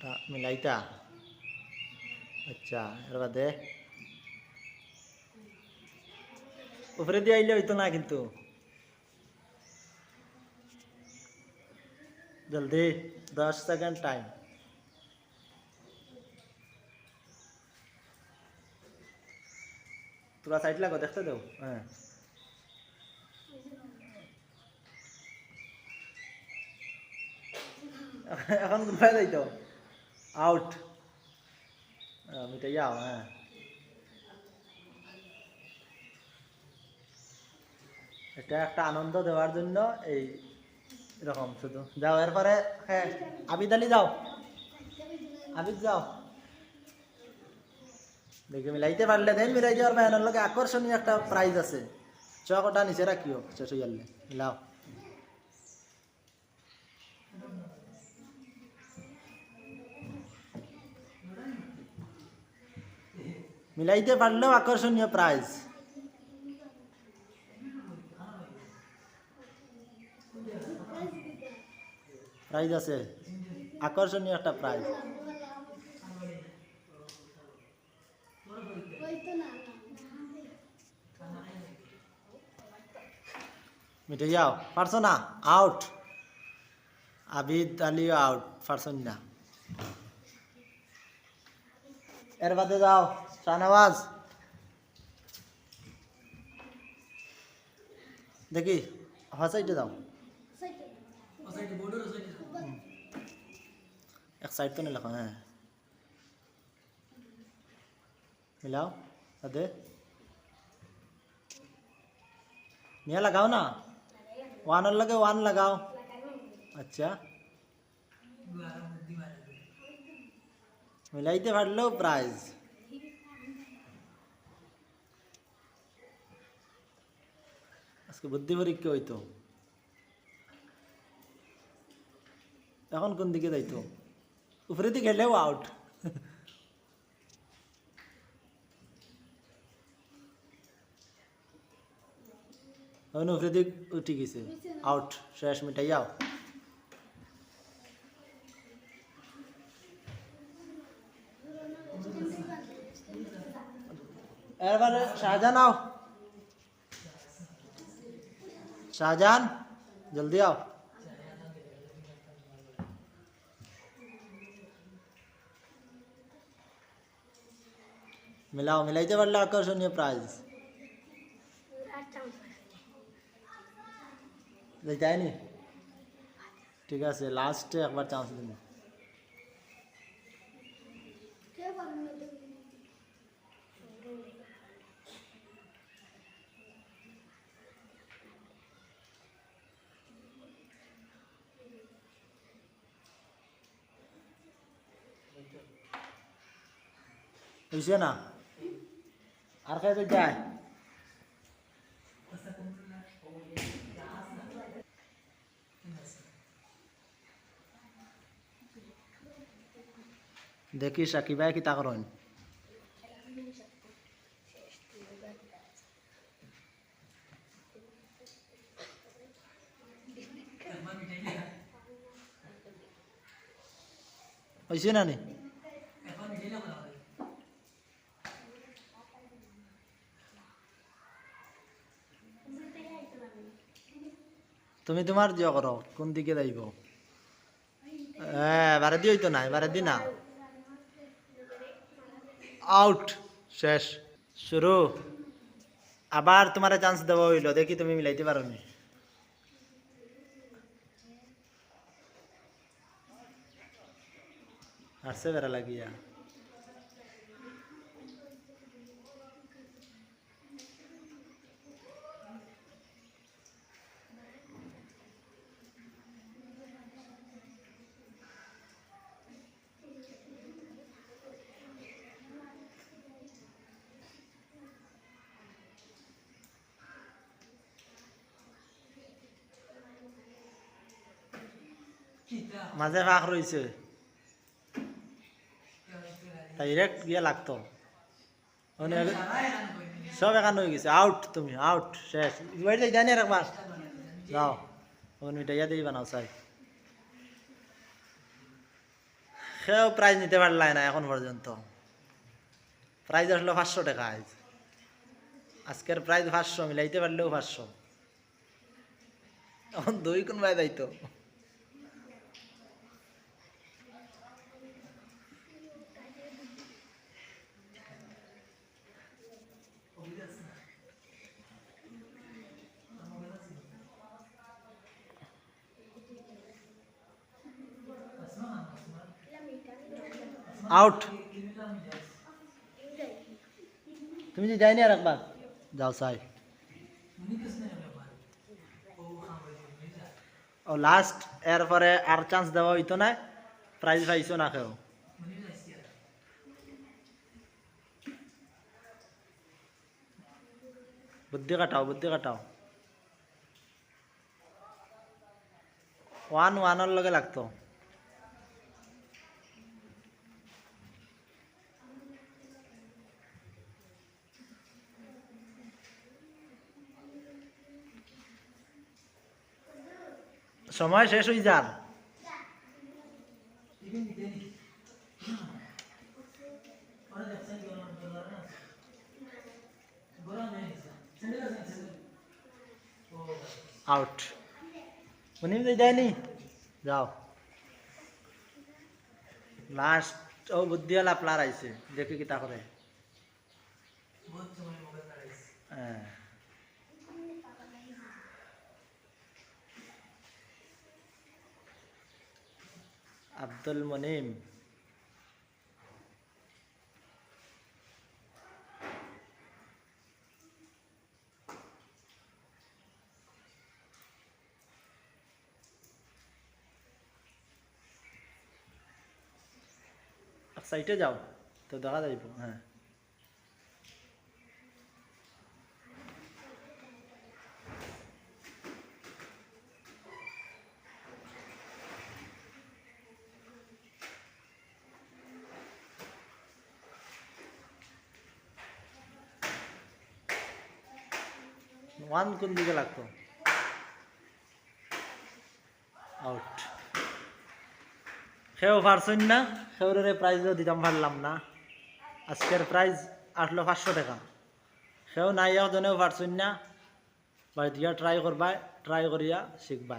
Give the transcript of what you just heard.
ওটা মিলাইতা। আচ্ছা এর বাদে। উপরে দিয়ে আইলে হইতো না কিন্তু। জলদি, দশ সেকেন্ড টাইম তোরা সাইড লাগো, দেখতে দেও। হ্যাঁ। এখন কোথায় যাইতো। আউট। মিটাই যাও হ্যাঁ। এটা একটা আনন্দ দেওয়ার জন্য এই এরকম শুধু। যাও, এরপরে হ্যাঁ আবিদ আলী যাও। আবিদ যাও। দেখি মিলাইতে পারলে দেন মিলাইতে পারবে এনার লগে আকর্ষণীয় একটা প্রাইজ আছে। চকটা নিচে রাখিও, শেষ হয়ে মিলাও মিলাইতে পারলেও আকর্ষণীয় প্রাইজ প্রাইজ আছে। আকর্ষণীয় একটা প্রাইজ মিটে যাও, পারছ না? আউট আবিদ আলিও আউট পারছ না। এর বাদে যাও শাহনওয়াজ দেখি হসাইটে যাও এক সাইড তো লেখো হ্যাঁ মিলাও আদে নিয়ে লাগাও না ওয়ানের লগে ওয়ান লাগাও আচ্ছা মিলাইতে পারলেও প্রাইজ আজকে বুদ্ধি পরীক্ষা হইতো এখন কোন দিকে যাইতো উপরে দিকে গেলেও আউট এখন উপরে দিক উঠে গেছে আউট শেষ মিটাই যাও এবারে শাহজাহান আও শাহজাহান জলদি আও মিলাও মিলাইতে পারলে আকর্ষণীয় প্রাইজ যায়নি ঠিক আছে লাস্টে একবার চান্স দিন হয়েছে না? আর খাই তো যায়? দেখি সাকিবাই কি তা হয়েছে না নি? তুমি তোমার জিও করো, কোন দিকে যাইব? হ্যাঁ বারে দি হইতো না এবারে দি না। আউট শেষ। শুরু। আবার তোমার চান্স দেওয়া হইল, দেখি তুমি মিলাইতে পারো নি আসছে বেড়া লাগিয়া। মাঝে ফাঁক রয়েছে ডাইরেক্ট গিয়ে লাগতো। মানে সব এখান হয়ে গেছে। আউট তুমি আউট শেষ। বাড়ি যাই জানি একবার যাও। ওখানে মিটাইয়া দিয়ে বানাও চাই। সেও প্রাইজ নিতে পারলাই না এখন পর্যন্ত প্রাইজ আসলো পাঁচশো টাকা আজ আজকের প্রাইজ পাঁচশো, মিলাইতে পারলেও পাঁচশো। এখন দুই কোন ভাই দায়িত্ব আউট তুমি যে যাইনি আর একবার যাও সাই ও লাস্ট এরপরে আর চান্স দেওয়া হইতো না প্রাইজ পাইছো না কেউ বুদ্ধি কাটাও বুদ্ধি কাটাও ওয়ান ওয়ানের লগে লাগতো সময় শেষ হয়ে যার আউট উনি যায়নি। যাও। লাস্ট ও বুদ্ধিওয়ালা প্লার আইছে। দেখি কি তা করে। আব্দুল মনিম। সাইটে যাও তো দেখা যাইব হ্যাঁ। ওয়ান কোন দিকে লাগতো? আউট সেও পারছেন না সেওরে প্রাইজও দিতাম পারলাম না। আজকের প্রাইজ আসলো পাঁচশো টাকা। সেও নাই, একজনেও পারছেন না। বাড়ি দিয়া ট্রাই করবা ট্রাই করিয়া শিখবা